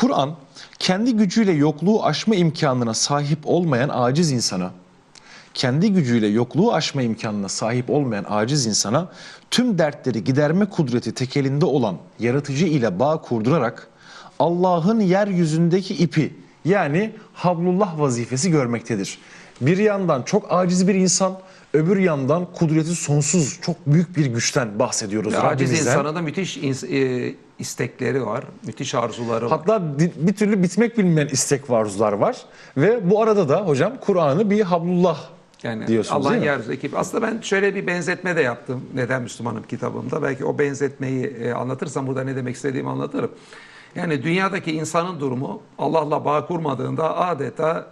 Kur'an kendi gücüyle yokluğu aşma imkanına sahip olmayan aciz insana, kendi gücüyle yokluğu aşma imkanına sahip olmayan aciz insana tüm dertleri giderme kudreti tekelinde olan yaratıcı ile bağ kurdurarak Allah'ın yeryüzündeki ipi yani hablullah vazifesi görmektedir. Bir yandan çok aciz bir insan, öbür yandan kudreti sonsuz çok büyük bir güçten bahsediyoruz aciz insana da müthiş ins- e, istekleri var, müthiş arzuları var. Hatta bir türlü bitmek bilmeyen istek ve arzular var. Ve bu arada da hocam Kur'an'ı bir hablullah Yani diyorsunuz Allah'ın yeryüzündeki aslında ben şöyle bir benzetme de yaptım. Neden Müslümanım kitabımda. Belki o benzetmeyi e, anlatırsam burada ne demek istediğimi anlatırım. Yani dünyadaki insanın durumu Allah'la bağ kurmadığında adeta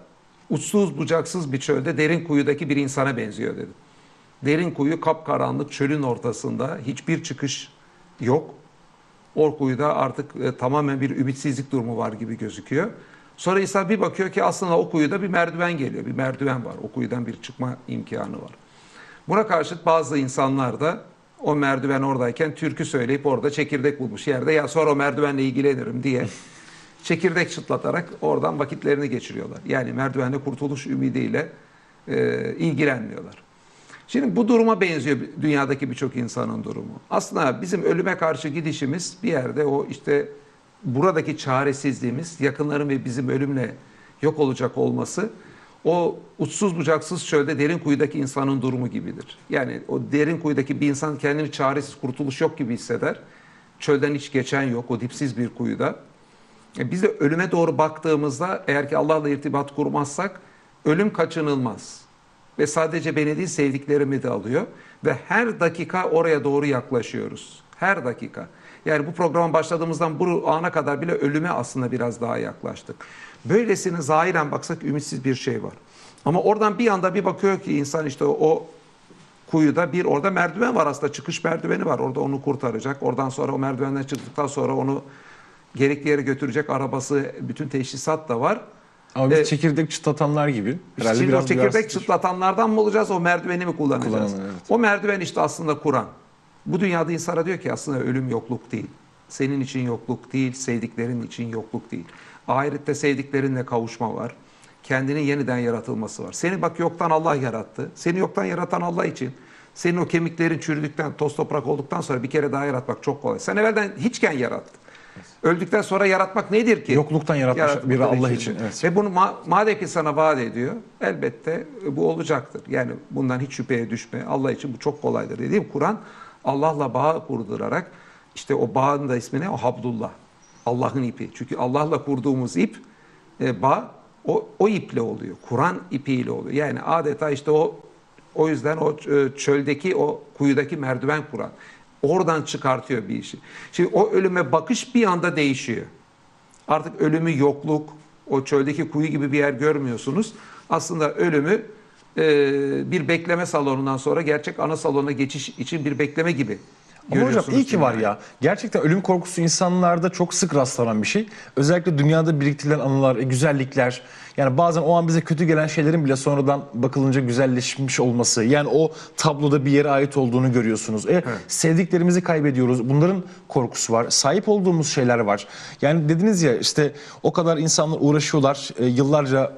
uçsuz bucaksız bir çölde derin kuyudaki bir insana benziyor dedim. Derin kuyu kapkaranlık çölün ortasında hiçbir çıkış yok. O kuyuda artık e, tamamen bir ümitsizlik durumu var gibi gözüküyor. Sonra insan bir bakıyor ki aslında o kuyuda bir merdiven geliyor. Bir merdiven var. O kuyudan bir çıkma imkanı var. Buna karşıt bazı insanlar da o merdiven oradayken türkü söyleyip orada çekirdek bulmuş yerde ya sonra o merdivenle ilgilenirim diye çekirdek çıtlatarak oradan vakitlerini geçiriyorlar. Yani merdivenle kurtuluş ümidiyle e, ilgilenmiyorlar. Şimdi bu duruma benziyor dünyadaki birçok insanın durumu. Aslında bizim ölüme karşı gidişimiz bir yerde o işte buradaki çaresizliğimiz, yakınların ve bizim ölümle yok olacak olması o uçsuz bucaksız çölde derin kuyudaki insanın durumu gibidir. Yani o derin kuyudaki bir insan kendini çaresiz kurtuluş yok gibi hisseder. Çölden hiç geçen yok o dipsiz bir kuyuda. E Biz de ölüme doğru baktığımızda eğer ki Allah'la irtibat kurmazsak ölüm kaçınılmaz. Ve sadece beni değil sevdiklerimi de alıyor. Ve her dakika oraya doğru yaklaşıyoruz. Her dakika. Yani bu programa başladığımızdan bu ana kadar bile ölüme aslında biraz daha yaklaştık. Böylesine zahiren baksak ümitsiz bir şey var. Ama oradan bir anda bir bakıyor ki insan işte o kuyuda bir orada merdiven var aslında çıkış merdiveni var. Orada onu kurtaracak. Oradan sonra o merdivenden çıktıktan sonra onu gerekli yere götürecek arabası, bütün teşhisat da var. Ama biz E, çekirdek çıtlatanlar gibi. Herhalde Şimdi o biraz çekirdek duyarsızdır. çıtlatanlardan mı olacağız, o merdiveni mi kullanacağız? Kullanalım, evet. O merdiven işte aslında Kur'an. Bu dünyada insana diyor ki aslında ölüm yokluk değil. Senin için yokluk değil, sevdiklerin için yokluk değil. Ahirette sevdiklerinle kavuşma var. Kendinin yeniden yaratılması var. Seni bak yoktan Allah yarattı. Seni yoktan yaratan Allah için. Senin o kemiklerin çürüdükten, toz toprak olduktan sonra bir kere daha yaratmak çok kolay. Sen evvelden hiçken yarattın. Öldükten sonra yaratmak nedir ki? Yokluktan yaratmış Yaratmak biri da Allah için. için, evet. Ve bunu ma- madem ki sana vaat ediyor, elbette bu olacaktır. Yani bundan hiç şüpheye düşme. Allah için bu çok kolaydır. Dediğim Kur'an Allah'la bağ kurdurarak işte o bağın da ismi ne? O Habdullah. Allah'ın ipi. Çünkü Allah'la kurduğumuz ip e, bağ o, o iple oluyor. Kur'an ipiyle oluyor. Yani adeta işte o o yüzden o ç- çöldeki o kuyudaki merdiven Kur'an. Oradan çıkartıyor bir işi. Şimdi o ölüme bakış bir anda değişiyor. Artık ölümü yokluk, o çöldeki kuyu gibi bir yer görmüyorsunuz. Aslında ölümü e, bir bekleme salonundan sonra gerçek ana salona geçiş için bir bekleme gibi Ama hocam iyi ki var ya. Gerçekten ölüm korkusu insanlarda çok sık rastlanan bir şey. Özellikle dünyada biriktirilen anılar, e, güzellikler. Yani bazen o an bize kötü gelen şeylerin bile sonradan bakılınca güzelleşmiş olması. Yani o tabloda bir yere ait olduğunu görüyorsunuz. E, Sevdiklerimizi kaybediyoruz. Bunların korkusu var. Sahip olduğumuz şeyler var. Yani dediniz ya işte o kadar insanlar uğraşıyorlar. e, yıllarca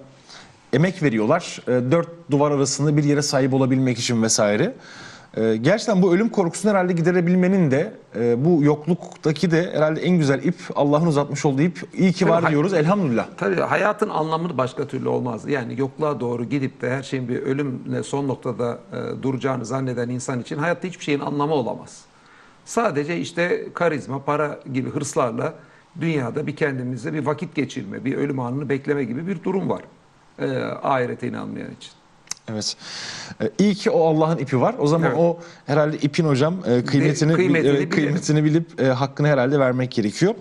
emek veriyorlar. E, dört duvar arasında bir yere sahip olabilmek için vesaire. E, gerçekten bu ölüm korkusunu herhalde giderebilmenin de e, bu yokluktaki de herhalde en güzel ip Allah'ın uzatmış olduğu ip. İyi ki var diyoruz elhamdülillah. Tabii hayatın anlamı başka türlü olmaz. Yani yokluğa doğru gidip de her şeyin bir ölümle son noktada e, duracağını zanneden insan için hayatta hiçbir şeyin anlamı olamaz. Sadece işte karizma, para gibi hırslarla dünyada bir kendimize bir vakit geçirme, bir ölüm anını bekleme gibi bir durum var. E, ahirete inanmayan için. Evet. E, iyi ki o Allah'ın ipi var. O zaman Evet. o herhalde ipin hocam e, kıymetini, kıymetini e, kıymetini bilip e, hakkını herhalde vermek gerekiyor.